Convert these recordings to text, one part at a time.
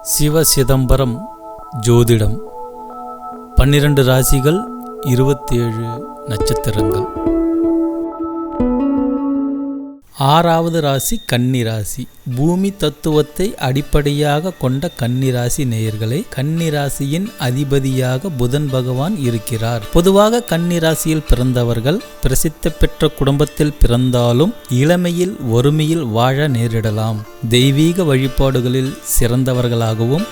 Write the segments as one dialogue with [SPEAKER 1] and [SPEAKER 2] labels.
[SPEAKER 1] சிவ சிதம்பரம் ஜோதிடம். பன்னிரண்டு ராசிகள் இருபத்தேழு நட்சத்திரங்கள். ஆறாவது ராசி கன்னி ராசி. பூமி தத்துவத்தை அடிப்படையாக கொண்ட கன்னிராசி நேயர்களை கன்னிராசியின் அதிபதியாக புதன் பகவான் இருக்கிறார். பொதுவாக கன்னிராசியில் பிறந்தவர்கள் பிரசித்தி பெற்ற குடும்பத்தில் பிறந்தாலும் இளமையில் வறுமையில் வாழ நேரிடலாம். தெய்வீக வழிபாடுகளில் சிறந்தவர்களாகவும்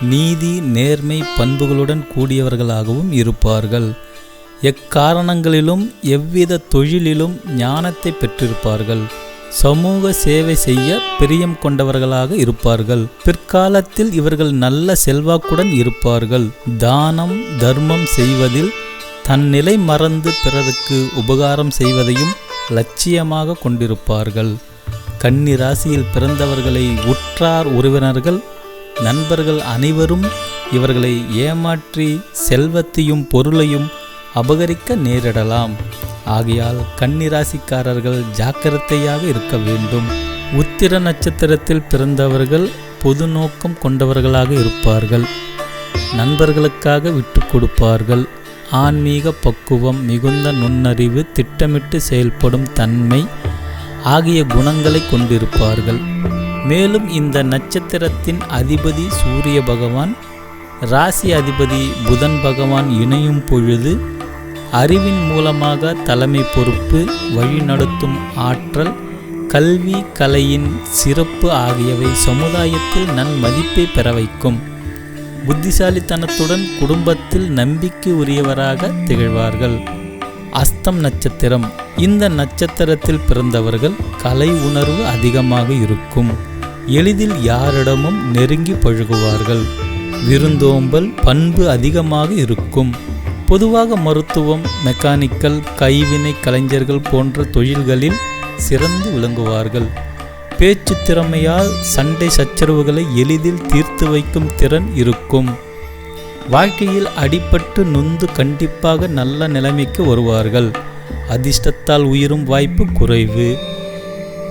[SPEAKER 1] நீதி நேர்மை பண்புகளுடன் கூடியவர்களாகவும் இருப்பார்கள். எக்காரணங்களிலும் எவ்வித தொழிலிலும் ஞானத்தை பெற்றிருப்பார்கள். சமூக சேவை செய்ய பிரியம் கொண்டவர்களாக இருப்பார்கள். பிற்காலத்தில் இவர்கள் நல்ல செல்வாக்குடன் இருப்பார்கள். தானம் தர்மம் செய்வதில் தன் நிலை மறந்து பிறருக்கு உபகாரம் செய்வதையும் லட்சியமாக கொண்டிருப்பார்கள். கன்னி ராசியில் பிறந்தவர்களை உற்றார் உறவினர்கள் நண்பர்கள் அனைவரும் இவர்களை ஏமாற்றி செல்வத்தையும் பொருளையும் அபகரிக்க நேரிடலாம். ஆகையால் கன்னிராசிக்காரர்கள் ஜாக்கிரதையாக இருக்க வேண்டும். உத்திர நட்சத்திரத்தில் பிறந்தவர்கள் பொது நோக்கம் கொண்டவர்களாக இருப்பார்கள். நண்பர்களுக்காக விட்டு கொடுப்பார்கள். ஆன்மீக பக்குவம் மிகுந்த நுண்ணறிவு திட்டமிட்டு செயல்படும் தன்மை ஆகிய குணங்களை கொண்டிருப்பார்கள். மேலும் இந்த நட்சத்திரத்தின் அதிபதி சூரிய பகவான் ராசி அதிபதி புதன் பகவான் இணையும் பொழுது அறிவின் மூலமாக தலைமை பொறுப்பு வழிநடத்தும் ஆற்றல் கல்வி கலையின் சிறப்பு ஆகியவை சமுதாயத்தில் நன்மதிப்பை பெற வைக்கும். புத்திசாலித்தனத்துடன் குடும்பத்தில் நம்பிக்கை உரியவராக திகழ்வார்கள். அஸ்தம் நட்சத்திரம். இந்த நட்சத்திரத்தில் பிறந்தவர்கள் கலை உணர்வு அதிகமாக இருக்கும். எளிதில் யாரிடமும் நெருங்கி பழகுவார்கள். விருந்தோம்பல் பண்பு அதிகமாக இருக்கும். பொதுவாக மருத்துவம் மெக்கானிக்கல் கைவினை கலைஞர்கள் போன்ற தொழில்களில் சிறந்து விளங்குவார்கள். பேச்சு திறமையால் சண்டை சச்சரவுகளை எளிதில் தீர்த்து வைக்கும் திறன் இருக்கும். வாழ்க்கையில் அடிபட்டு நொந்து கண்டிப்பாக நல்ல நிலைமைக்கு வருவார்கள். அதிர்ஷ்டத்தால் உயிரும் வாய்ப்பு குறைவு.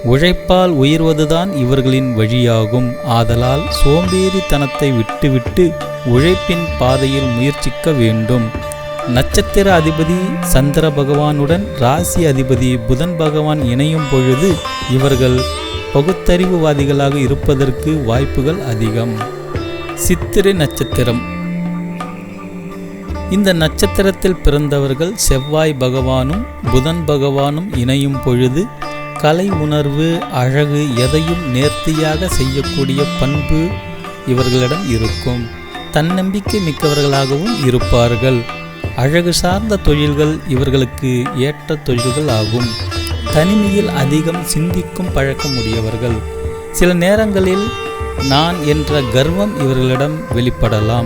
[SPEAKER 1] உழைப்பால் உயர்வதுதான் இவர்களின் வழியாகும். ஆதலால் சோம்பேறித்தனத்தை விட்டுவிட்டு உழைப்பின் பாதையில் முயற்சிக்க வேண்டும். நட்சத்திர அதிபதி சந்திர பகவானுடன் ராசி அதிபதி புதன் பகவான் இணையும் பொழுது இவர்கள் பகுத்தறிவுவாதிகளாக இருப்பதற்கு வாய்ப்புகள் அதிகம். சித்திரை நட்சத்திரம். இந்த நட்சத்திரத்தில் பிறந்தவர்கள் செவ்வாய் பகவானும் புதன் பகவானும் இணையும் பொழுது கலை உணர்வு அழகு எதையும் நேர்த்தியாக செய்யக்கூடிய பண்பு இவர்களிடம் இருக்கும். தன்னம்பிக்கை மிக்கவர்களாகவும் இருப்பார்கள். அழகு சார்ந்த தொழில்கள் இவர்களுக்கு ஏற்ற தொழில்கள் ஆகும். தனிமையில் அதிகம் சிந்திக்கும் பழக்கம் உடையவர்கள். சில நேரங்களில் நான் என்ற கர்வம் இவர்களிடம் வெளிப்படலாம்.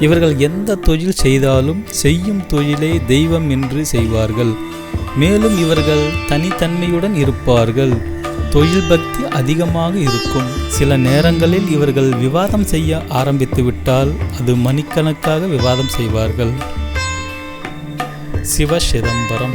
[SPEAKER 1] இவர்கள் எந்த தொழில் செய்தாலும் செய்யும் தொழிலை தெய்வம் என்று செய்வார்கள். மேலும் இவர்கள் தனித்தன்மையுடன் இருப்பார்கள். தொழில் பக்தி அதிகமாக இருக்கும். சில நேரங்களில் இவர்கள் விவாதம் செய்ய ஆரம்பித்துவிட்டால் அது மணிக்கணக்காக விவாதம் செய்வார்கள். சிவ சிதம்பரம்